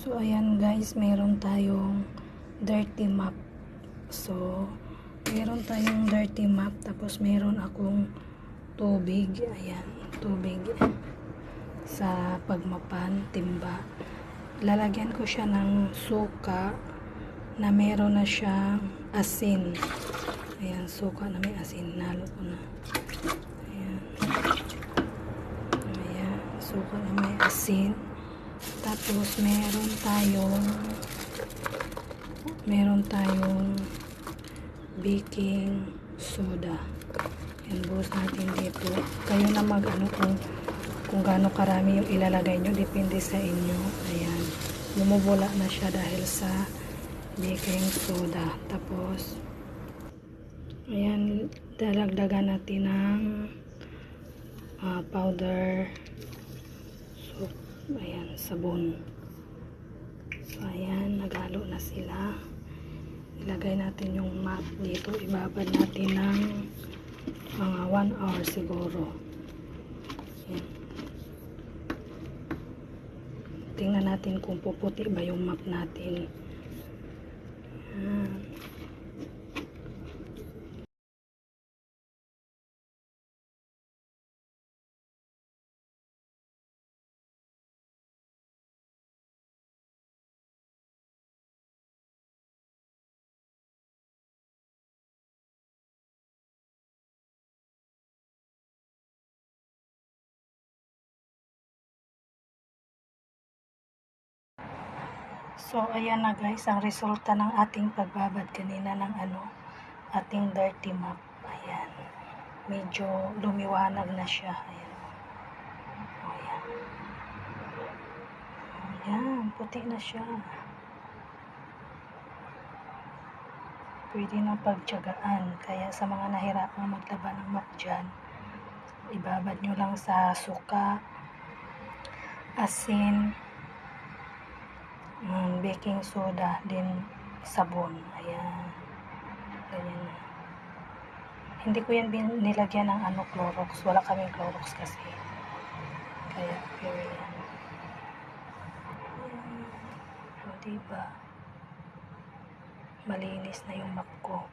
So, ayan guys, meron tayong dirty map. So, meron tayong dirty map. Tapos, meron akong tubig. Ayan, tubig. Sa pagmapan, timba. Lalagyan ko siya ng suka na meron na siyang asin. Ayan, suka na may asin. Nalo ko na. Ayan. Ayan, suka na may asin. Tapos meron tayong meron tayong baking soda. Yan, buhos natin dito. Kayo na mag ano kung kung gaano karami yung ilalagay nyo. Depende sa inyo. Ayan. Bumubula na siya dahil sa baking soda. Tapos ayan, dalagdagan natin ng ah, powder soap. Ayan, sabon. So, ayan, naghalo na sila. Ilagay natin yung mat dito. Ibabad natin ng mga 1 hour siguro. Ayan. Tingnan natin kung puputi ba yung map natin. So, ayan na guys, ang resulta ng ating pagbabad kanina ng ano, ating dirty map. Ayan. Medyo lumiwanag na siya. Ayan. O, ayan. Ayan, puti na siya. Pwede na pagtyagaan. Kaya sa mga nahirapang maglaba ng map dyan, ibabad nyo lang sa suka, asin, mm, baking soda, din sabon. Ayan. Ganyan na. Hindi ko yan nilagyan ng ano, Clorox. Wala kaming Clorox kasi. Kaya, pure yan. Ayan. O, diba? Malinis na yung map ko.